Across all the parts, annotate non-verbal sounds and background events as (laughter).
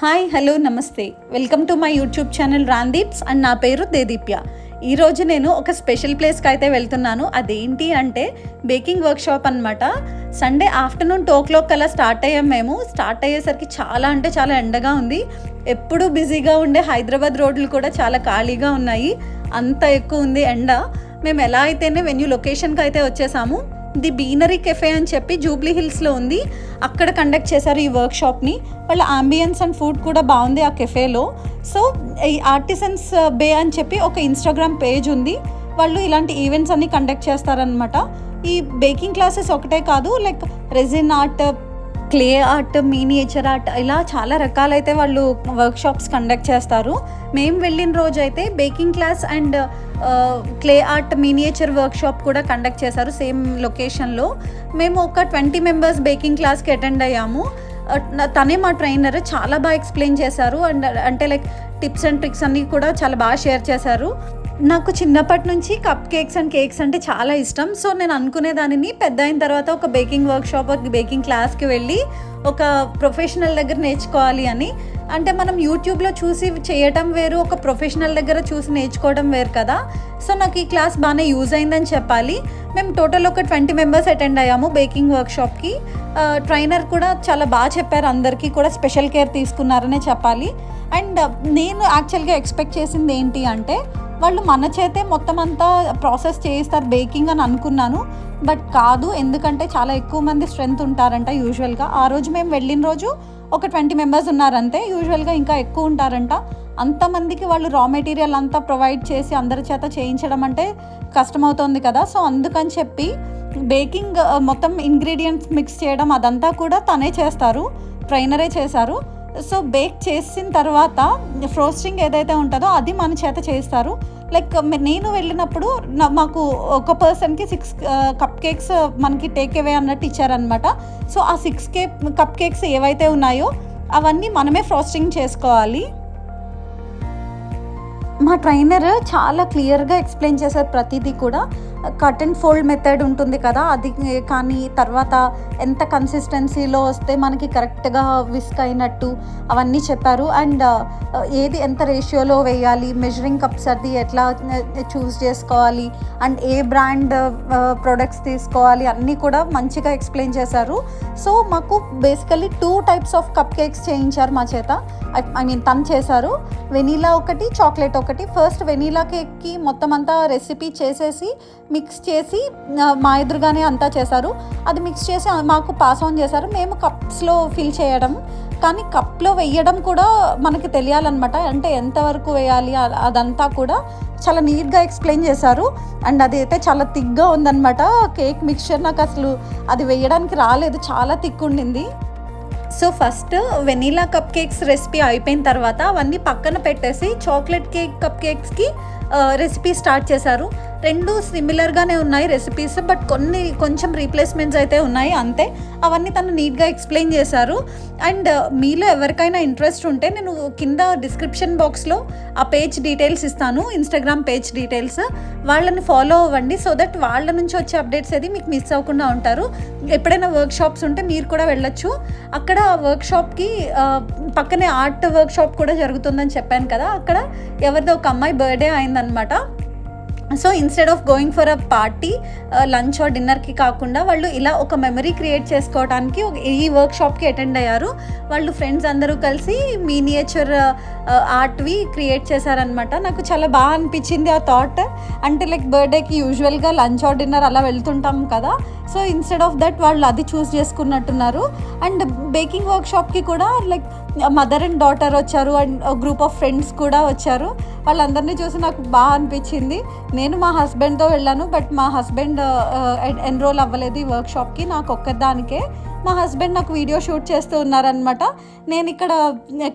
Hi hello నమస్తే. Welcome to my YouTube channel Ramdeeps and నా పేరు దేదీప్య. ఈరోజు నేను ఒక స్పెషల్ ప్లేస్కి అయితే వెళ్తున్నాను. అదేంటి అంటే బేకింగ్ వర్క్షాప్ అనమాట Sunday afternoon two o'clock అలా స్టార్ట్ అయ్యాం మేము. స్టార్ట్ అయ్యేసరికి చాలా అంటే చాలా ఎండగా ఉంది. ఎప్పుడూ బిజీగా ఉండే హైదరాబాద్ రోడ్లు కూడా చాలా ఖాళీగా ఉన్నాయి. అంత ఎక్కువ ఉంది ఎండ. మేము ఎలా అయితేనే వెన్యూ లొకేషన్కి అయితే వచ్చేసాము. ది బీనరీ కెఫే అని చెప్పి జూబ్లీ హిల్స్లో ఉంది. అక్కడ కండక్ట్ చేశారు ఈ వర్క్ షాప్ని వాళ్ళ ఆంబియన్స్ అండ్ ఫుడ్ కూడా బాగుంది ఆ కెఫేలో. సో ఈ ఆర్టిసన్స్ uh, బే అని చెప్పి ఒక ఇన్స్టాగ్రామ్ పేజ్ ఉంది. వాళ్ళు ఇలాంటి ఈవెంట్స్ అన్ని కండక్ట్ చేస్తారనమాట ఈ బేకింగ్ క్లాసెస్ ఒకటే కాదు like resin art clay art miniature art ఇలా చాలా రకాలైతే వాళ్ళు వర్క్షాప్స్ కండక్ట్ చేస్తారు. మేము వెళ్ళిన రోజు అయితే baking class and clay art miniature workshop కూడా కండక్ట్ చేశారు సేమ్ లొకేషన్లో మేము ఒక ట్వంటీ మెంబర్స్ బేకింగ్ క్లాస్కి అటెండ్ అయ్యాము. తనే మా ట్రైనర్ చాలా బాగా ఎక్స్ప్లెయిన్ చేశారు. అండ్ అంటే లైక్ టిప్స్ అండ్ ట్రిక్స్ అన్నీ కూడా చాలా బాగా షేర్ చేశారు. నాకు చిన్నప్పటి నుంచి కప్ కేక్స్ అండ్ కేక్స్ అంటే చాలా ఇష్టం. సో నేను అనుకునే దానిని పెద్ద అయిన తర్వాత ఒక బేకింగ్ వర్క్ షాప్ ఒక బేకింగ్ క్లాస్కి వెళ్ళి ఒక ప్రొఫెషనల్ దగ్గర నేర్చుకోవాలి అని. అంటే మనం యూట్యూబ్లో చూసి చేయటం వేరు ఒక ప్రొఫెషనల్ దగ్గర చూసి నేర్చుకోవడం వేరు కదా. సో నాకు ఈ క్లాస్ బాగానే యూజ్ అయిందని చెప్పాలి. మేము టోటల్ ఒక ట్వంటీ మెంబర్స్ అటెండ్ అయ్యాము బేకింగ్ వర్క్షాప్కి. ట్రైనర్ కూడా చాలా బాగా చెప్పారు అందరికీ కూడా స్పెషల్ కేర్ తీసుకున్నారనే చెప్పాలి. అండ్ నేను యాక్చువల్గా ఎక్స్పెక్ట్ చేసింది ఏంటి అంటే వాళ్ళు మన చేతే మొత్తం అంతా ప్రాసెస్ చేయిస్తారు బేకింగ్ అని అనుకున్నాను. బట్ కాదు ఎందుకంటే చాలా ఎక్కువ మంది స్ట్రెంగ్త్ ఉంటారంట యూజువల్గా. ఆ రోజు మేము వెళ్ళిన రోజు ఒక ట్వంటీ మెంబర్స్ ఉన్నారంతే యూజువల్గా ఇంకా ఎక్కువ ఉంటారంట. అంతమందికి వాళ్ళు రా మెటీరియల్ అంతా ప్రొవైడ్ చేసి అందరి చేత చేయించడం అంటే కష్టమవుతుంది కదా. సో అందుకని చెప్పి బేకింగ్ మొత్తం ఇంగ్రీడియంట్స్ మిక్స్ చేయడం అదంతా కూడా తనే చేస్తారు ట్రైనరే చేశారు. సో బేక్ చేసిన తర్వాత ఫ్రోస్టింగ్ ఏదైతే ఉంటుందో అది మన చేత చేస్తారు. లైక్ నేను వెళ్ళినప్పుడు మాకు ఒక పర్సన్కి సిక్స్ కప్ కేక్స్ మనకి టేక్ అవే అన్నట్టు ఇచ్చారనమాట సో ఆ సిక్స్ కే కప్ కేక్స్ ఏవైతే ఉన్నాయో అవన్నీ మనమే ఫ్రోస్టింగ్ చేసుకోవాలి. మా ట్రైనర్ చాలా క్లియర్గా ఎక్స్ప్లెయిన్ చేశారు ప్రతిదీ కూడా. కట్ అండ్ ఫోల్డ్ మెథడ్ ఉంటుంది కదా అది కానీ తర్వాత ఎంత కన్సిస్టెన్సీలో వస్తే మనకి కరెక్ట్గా విస్క్ అయినట్టు అవన్నీ చెప్పారు. అండ్ uh, ఏది ఎంత రేషియోలో వేయాలి మెజరింగ్ కప్స్ అది ఎట్లా చూస్ చేసుకోవాలి అండ్ ఏ బ్రాండ్ ప్రొడక్ట్స్ uh, తీసుకోవాలి అన్నీ కూడా మంచిగా ఎక్స్ప్లెయిన్ చేశారు. సో మాకు basically two types of cupcakes చేయించారు మా చేత. ఐ మీన్ తను చేశారు. వెనీలా ఒకటి చాక్లెట్ ఒకటి. ఫస్ట్ వెనీలా కేక్కి మొత్తం అంతా రెసిపీ చేసేసి మిక్స్ చేసి మా ఎదురుగానే అంతా చేశారు. అది మిక్స్ చేసి మాకు పాస్ ఆన్ చేశారు. మేము కప్స్లో ఫిల్ చేయడం కానీ కప్లో వేయడం కూడా మనకి తెలియాలన్నమాట. అంటే ఎంతవరకు వేయాలి అదంతా కూడా చాలా నీట్గా ఎక్స్ప్లెయిన్ చేశారు. అండ్ అది అయితే చాలా థిక్గా ఉందన్నమాట. కేక్ మిక్చర్ నాకు అసలు అది వేయడానికి రాలేదు. చాలా థిక్ ఉండింది. So first vanilla cupcakes recipe అయిపోయిన తర్వాత అవన్నీ పక్కన పెట్టేసి చాక్లెట్ కేక్ కప్ కేక్స్కి రెసిపీ స్టార్ట్ చేశారు. రెండు సిమిలర్గానే ఉన్నాయి రెసిపీస్ బట్ కొన్ని కొంచెం రీప్లేస్మెంట్స్ అయితే ఉన్నాయి. అంతే. అవన్నీ తను నీట్గా ఎక్స్ప్లెయిన్ చేశారు. అండ్ uh, మీలో ఎవరికైనా ఇంట్రెస్ట్ ఉంటే నేను కింద డిస్క్రిప్షన్ బాక్స్లో ఆ పేజ్ డీటెయిల్స్ ఇస్తాను. ఇన్స్టాగ్రామ్ పేజ్ డీటెయిల్స్ వాళ్ళని ఫాలో అవ్వండి సో దట్ వాళ్ళ నుంచి వచ్చే అప్డేట్స్ అది మీకు మిస్ అవ్వకుండా ఉంటారు. ఎప్పుడైనా వర్క్ షాప్స్ ఉంటే మీరు కూడా వెళ్ళొచ్చు. అక్కడ వర్క్ షాప్కి uh, పక్కనే ఆర్ట్ వర్క్ షాప్ కూడా జరుగుతుందని చెప్పాను కదా అక్కడ ఎవరిదో ఒక అమ్మాయి బర్త్డే అయిందనమాట so instead of going for a party lunch or డిన్నర్కి కాకుండా వాళ్ళు ఇలా ఒక మెమరీ క్రియేట్ చేసుకోవడానికి ఒక- ఈ వర్క్ షాప్కి అటెండ్ అయ్యారు. వాళ్ళు ఫ్రెండ్స్ అందరూ కలిసి మీనియేచర్ ఆర్ట్వి క్రియేట్ చేశారనమాట నాకు చాలా బాగా అనిపించింది ఆ థాట్ అంటే లైక్ బర్త్డేకి యూజువల్గా లంచ్ ఆర్ డిన్నర్ అలా వెళ్తుంటాం కదా. సో ఇన్స్టెడ్ ఆఫ్ దట్ వాళ్ళు అది చూస్ చేసుకున్నట్టున్నారు. అండ్ బేకింగ్ వర్క్ షాప్కి కూడా లైక్ మదర్ అండ్ డాటర్ వచ్చారు అండ్ గ్రూప్ ఆఫ్ ఫ్రెండ్స్ కూడా వచ్చారు. వాళ్ళందరినీ చూసి నాకు బాగా అనిపించింది. నేను మా హస్బెండ్తో వెళ్ళాను బట్ మా హస్బెండ్ ఎన్రోల్ అవ్వలేదు ఈ వర్క్ షాప్కి నాకు ఒక్కదానికే. మా హస్బెండ్ నాకు వీడియో షూట్ చేస్తూ ఉన్నారనమాట నేను ఇక్కడ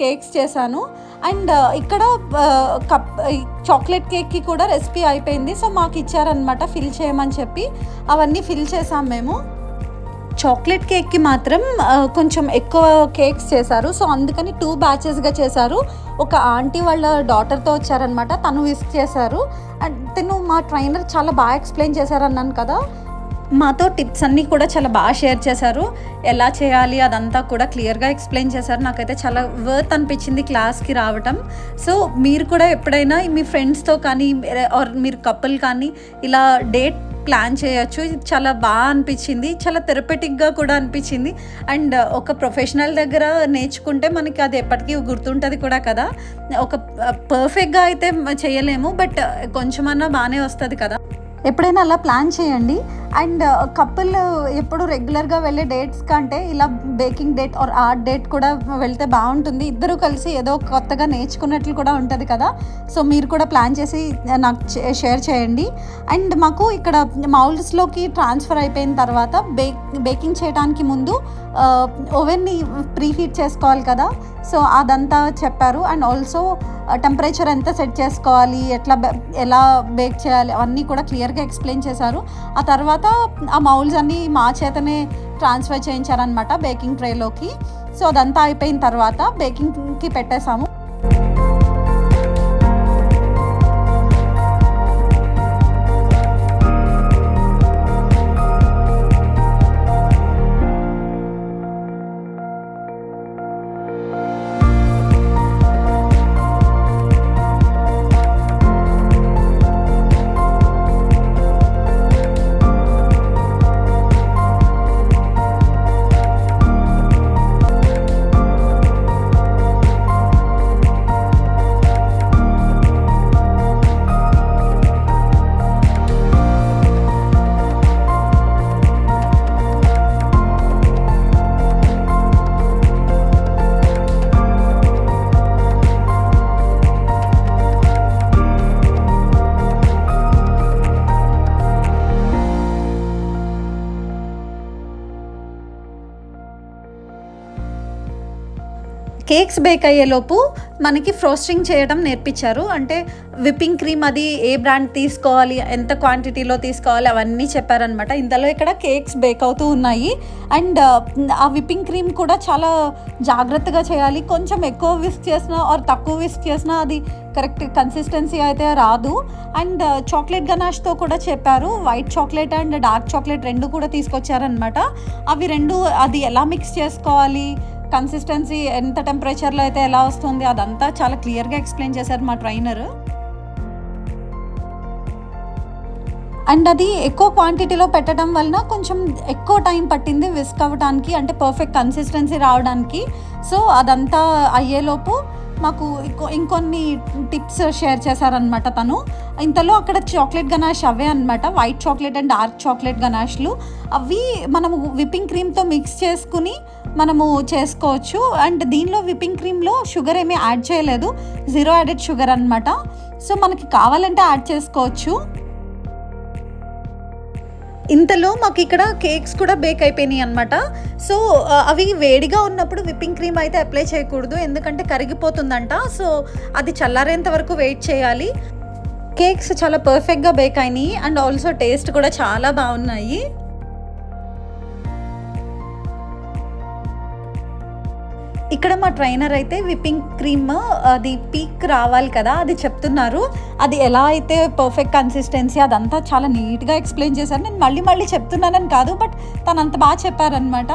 కేక్స్ చేశాను. అండ్ ఇక్కడ కప్ చాక్లెట్ కేక్కి కూడా రెసిపీ అయిపోయింది. సో మాకు ఇచ్చారనమాట ఫిల్ చేయమని చెప్పి. అవన్నీ ఫిల్ చేసాం మేము. చాక్లెట్ కేక్కి మాత్రం కొంచెం ఎక్కువ కేక్స్ చేశారు. సో అందుకని టూ బ్యాచెస్గా చేశారు. ఒక ఆంటీ వాళ్ళ డాటర్తో వచ్చారనమాట తను విస్క్ చేశారు. అండ్ తను మా ట్రైనర్ చాలా బాగా ఎక్స్ప్లెయిన్ చేశారన్నాను కదా. మాతో టిప్స్ అన్నీ కూడా చాలా బాగా షేర్ చేశారు. ఎలా చేయాలి అదంతా కూడా క్లియర్గా ఎక్స్ప్లెయిన్ చేశారు. నాకైతే చాలా వర్త్ అనిపించింది క్లాస్కి రావటం. సో మీరు కూడా ఎప్పుడైనా మీ ఫ్రెండ్స్తో కానీ ఆర్ మీరు కపుల్ కానీ ఇలా డేట్ ప్లాన్ చేయొచ్చు. ఇది చాలా బాగా అనిపించింది. చాలా థెరపెటిక్గా కూడా అనిపించింది. అండ్ uh, ఒక ప్రొఫెషనల్ దగ్గర నేర్చుకుంటే మనకి అది ఎప్పటికీ గుర్తుంటుంది కూడా కదా. ఒక uh, పర్ఫెక్ట్గా అయితే చేయలేము. బట్ uh, కొంచెమన్నా బాగానే వస్తుంది కదా. ఎప్పుడైనా అలా ప్లాన్ చేయండి. అండ్ కపుల్ ఎప్పుడు రెగ్యులర్గా వెళ్ళే డేట్స్ కంటే ఇలా baking date or art date కూడా వెళ్తే బాగుంటుంది. ఇద్దరు కలిసి ఏదో కొత్తగా నేర్చుకున్నట్లు కూడా ఉంటుంది కదా. సో మీరు కూడా ప్లాన్ చేసి నాకు షేర్ చేయండి. అండ్ మాకు ఇక్కడ మౌల్డ్స్లోకి ట్రాన్స్ఫర్ అయిపోయిన తర్వాత బేక్ బేకింగ్ చేయడానికి ముందు ఓవెన్ని ప్రీహీట్ చేసుకోవాలి కదా. సో అదంతా చెప్పారు. అండ్ ఆల్సో టెంపరేచర్ ఎంత సెట్ చేసుకోవాలి ఎట్లా బే- ఎలా బేక్ చేయాలి అవన్నీ కూడా క్లియర్గా ఎక్స్ప్లెయిన్ చేశారు. ఆ తర్వాత ఆ మౌల్స్ అన్నీ మా చేతనే ట్రాన్స్ఫర్ చేయించారనమాట బేకింగ్ ట్రేలోకి సో అదంతా అయిపోయిన తర్వాత బేకింగ్కి పెట్టేశాము. కేక్స్ బేక్ అయ్యేలోపు మనకి ఫ్రోస్టింగ్ చేయడం నేర్పించారు. అంటే విప్పింగ్ క్రీమ్ అది ఏ బ్రాండ్ తీసుకోవాలి ఎంత క్వాంటిటీలో తీసుకోవాలి అవన్నీ చెప్పారనమాట ఇంతలో ఇక్కడ కేక్స్ బేక్ అవుతూ ఉన్నాయి. అండ్ ఆ విప్పింగ్ క్రీమ్ కూడా చాలా జాగ్రత్తగా చేయాలి. కొంచెం ఎక్కువ విస్క్ చేసినా ఆర్ తక్కువ విస్క్ చేసినా అది కరెక్ట్ కన్సిస్టెన్సీ అయితే రాదు. అండ్ చాక్లెట్ గనాష్తో కూడా చెప్పారు. White chocolate and dark chocolate రెండు కూడా తీసుకొచ్చారనమాట అవి రెండు అది ఎలా మిక్స్ చేసుకోవాలి? కన్సిస్టెన్సీ ఎంత టెంపరేచర్లో అయితే ఎలా వస్తుంది అదంతా చాలా క్లియర్గా ఎక్స్ప్లెయిన్ చేశారు మా ట్రైనర్ అండ్ అది ఎక్కువ క్వాంటిటీలో పెట్టడం వలన కొంచెం ఎక్కువ టైం పట్టింది విస్క్ అవ్వడానికి అంటే పర్ఫెక్ట్ కన్సిస్టెన్సీ రావడానికి. సో అదంతా అయ్యేలోపు మాకు ఇంకొన్ని టిప్స్ షేర్ చేశారనమాట తను. ఇంతలో అక్కడ చాక్లెట్ గనాష్ అవే అనమాట white chocolate and dark chocolate గనాష్లు అవి మనము విప్పింగ్ క్రీమ్తో మిక్స్ చేసుకుని మనము చేసుకోవచ్చు. అండ్ దీనిలో విప్పింగ్ క్రీమ్లో షుగర్ ఏమీ యాడ్ చేయలేదు. జీరో యాడెడ్ షుగర్ అనమాట సో మనకి కావాలంటే యాడ్ చేసుకోవచ్చు. ఇంతలో మాకు ఇక్కడ కేక్స్ కూడా బేక్ అయిపోయినాయి అనమాట సో అవి వేడిగా ఉన్నప్పుడు విప్పింగ్ క్రీమ్ అయితే అప్లై చేయకూడదు. ఎందుకంటే కరిగిపోతుందంట. సో అది చల్లారేంత వరకు వెయిట్ చేయాలి. కేక్స్ చాలా పర్ఫెక్ట్గా బేక్ అయినాయి. అండ్ ఆల్సో టేస్ట్ కూడా చాలా బాగున్నాయి. ఇక్కడ మా ట్రైనర్ అయితే విప్పింగ్ క్రీమ్ అది పీక్ రావాలి కదా అది చెప్తున్నారు. అది ఎలా అయితే పర్ఫెక్ట్ కన్సిస్టెన్సీ అదంతా చాలా నీట్గా ఎక్స్ప్లెయిన్ చేశారు. నేను మళ్ళీ మళ్ళీ చెప్తున్నానని కాదు బట్ తను అంత బాగా చెప్పారనమాట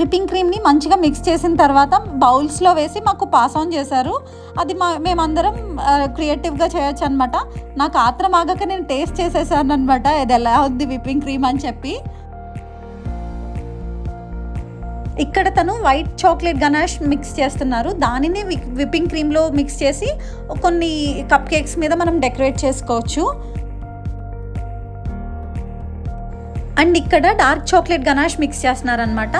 విప్పింగ్ క్రీమ్ని మంచిగా మిక్స్ చేసిన తర్వాత బౌల్స్లో వేసి మాకు పాస్ ఆన్ చేశారు. అది మా మేమందరం క్రియేటివ్గా చేయొచ్చు అనమాట నాకు ఆత్రం ఆగక నేను టేస్ట్ చేసేసాను అనమాట ఇది ఎలా ఉంది విప్పింగ్ క్రీమ్ అని చెప్పి. ఇక్కడ తను వైట్ చాక్లెట్ గనాష్ మిక్స్ చేస్తున్నారు. దానిని వి- విప్పింగ్ క్రీమ్లో మిక్స్ చేసి కొన్ని కప్ కేక్స్ మీద మనం డెకరేట్ చేసుకోవచ్చు. అండ్ ఇక్కడ డార్క్ చాక్లెట్ గనాష్ మిక్స్ చేస్తున్నారనమాట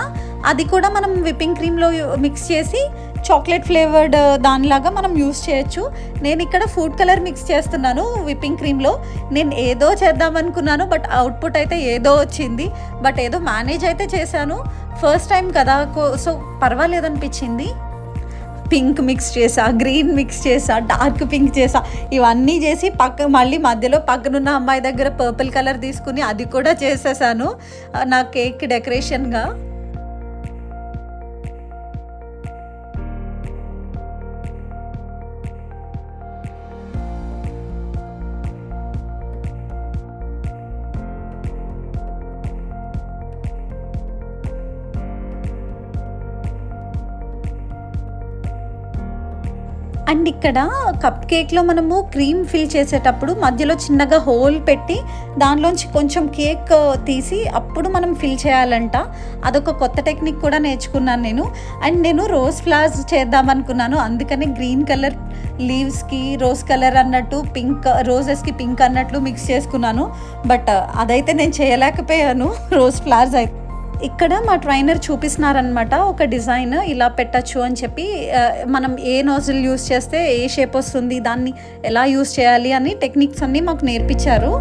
అది కూడా మనం విప్పింగ్ క్రీమ్లో మిక్స్ చేసి చాక్లెట్ ఫ్లేవర్డ్ దానిలాగా మనం యూస్ చేయొచ్చు. నేను ఇక్కడ ఫుడ్ కలర్ మిక్స్ చేస్తున్నాను విప్పింగ్ క్రీమ్లో. నేను ఏదో చేద్దాం అనుకున్నాను బట్ అవుట్పుట్ అయితే ఏదో వచ్చింది. బట్ ఏదో మేనేజ్ అయితే చేశాను. ఫస్ట్ టైం కదా కో- సో పర్వాలేదనిపించింది పింక్ మిక్స్ చేసా గ్రీన్ మిక్స్ చేసా డార్క్ పింక్ చేసా. ఇవన్నీ చేసి పక్క మళ్ళీ మధ్యలో పక్కనున్న అమ్మాయి దగ్గర పర్పుల్ కలర్ తీసుకుని అది కూడా చేసేసాను. నా కేక్ డెకరేషన్గా అండ్ ఇక్కడ కప్ కేక్లో మనము క్రీమ్ ఫిల్ చేసేటప్పుడు మధ్యలో చిన్నగా హోల్ పెట్టి దానిలోంచి కొంచెం కేక్ తీసి అప్పుడు మనం ఫిల్ చేయాలంట. అదొక కొత్త టెక్నిక్ కూడా నేర్చుకున్నాను నేను. అండ్ నేను రోజ్ ఫ్లవర్స్ చేద్దాం అనుకున్నాను అందుకని గ్రీన్ కలర్ లీవ్స్కి రోజ్ కలర్ అన్నట్టు పింక్ రోజెస్కి పింక్ అన్నట్లు మిక్స్ చేసుకున్నాను. బట్ అదైతే నేను చేయలేకపోయాను. (laughs) రోజ్ ఫ్లవర్స్ అయితే ఇక్కడ మా ట్రైనర్ చూపిస్తున్నారనమాట ఒక డిజైన్ ఇలా పెట్టచ్చు అని చెప్పి మనం ఏ నోజిల్ యూస్ చేస్తే ఏ షేప్ వస్తుంది దాన్ని ఎలా యూస్ చేయాలి అని టెక్నిక్స్ అన్నీ మాకు నేర్పించారు.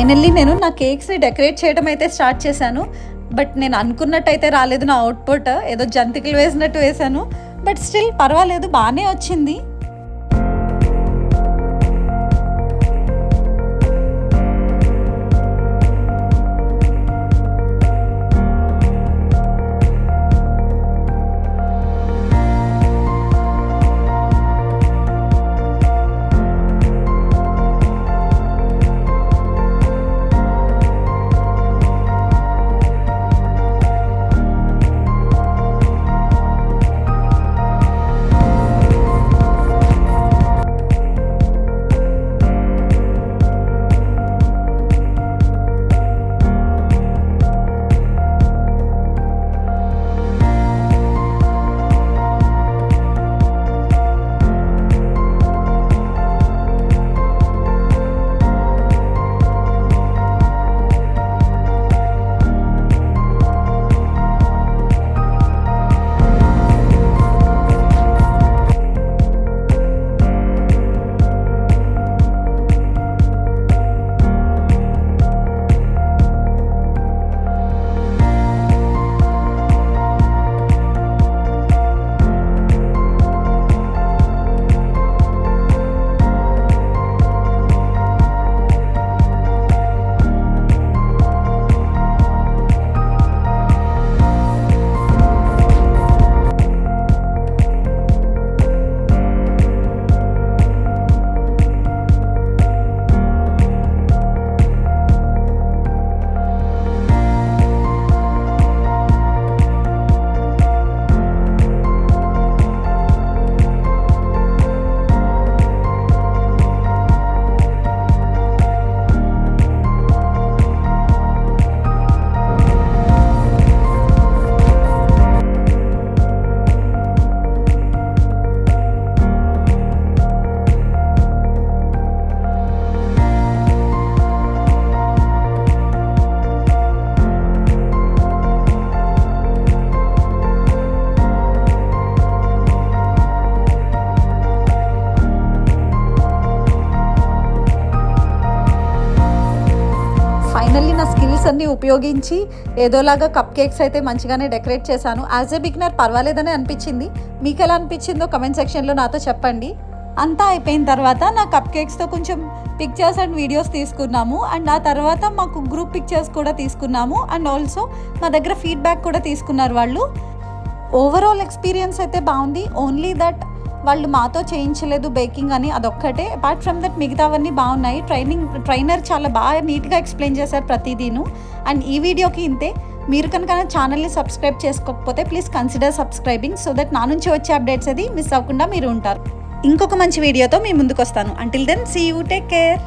ఫైనల్లీ నేను నా కేక్స్ని డెకరేట్ చేయడం అయితే స్టార్ట్ చేశాను. బట్ నేను అనుకున్నట్టయితే రాలేదు నా అవుట్పుట్. ఏదో జంతికలు వేసినట్టు వేశాను. బట్ స్టిల్ పర్వాలేదు బాగానే వచ్చింది. స్కిల్స్ అన్ని ఉపయోగించి ఏదోలాగా కప్ కేక్స్ అయితే మంచిగానే డెకరేట్ చేశాను. యాజ్ ఏ బిగినర్ పర్వాలేదని అనిపించింది. మీకు ఎలా అనిపించిందో కమెంట్ సెక్షన్లో నాతో చెప్పండి. అంతా అయిపోయిన తర్వాత నా కప్ కేక్స్తో కొంచెం పిక్చర్స్ అండ్ వీడియోస్ తీసుకున్నాము. అండ్ ఆ తర్వాత మాకు గ్రూప్ పిక్చర్స్ కూడా తీసుకున్నాము. అండ్ ఆల్సో మా దగ్గర ఫీడ్బ్యాక్ కూడా తీసుకున్నారు వాళ్ళు. ఓవరాల్ ఎక్స్పీరియన్స్ అయితే బాగుంది. ఓన్లీ దట్ వాళ్ళు మాతో చేయించలేదు బేకింగ్ అని అదొక్కటే. అపార్ట్ ఫ్రమ్ దట్ మిగతావన్నీ బాగున్నాయి. ట్రైనింగ్ ట్రైనర్ చాలా బాగా నీట్గా ఎక్స్ప్లెయిన్ చేశారు ప్రతిదీను. అండ్ ఈ వీడియోకి ఇంతే. మీరు కనుక నా ఛానల్ని సబ్స్క్రైబ్ చేసుకోకపోతే please consider subscribing so that నా నుంచి వచ్చే అప్డేట్స్ అది మిస్ అవ్వకుండా మీరు ఉంటారు. ఇంకొక మంచి వీడియోతో మీ ముందుకు వస్తాను until then see you take care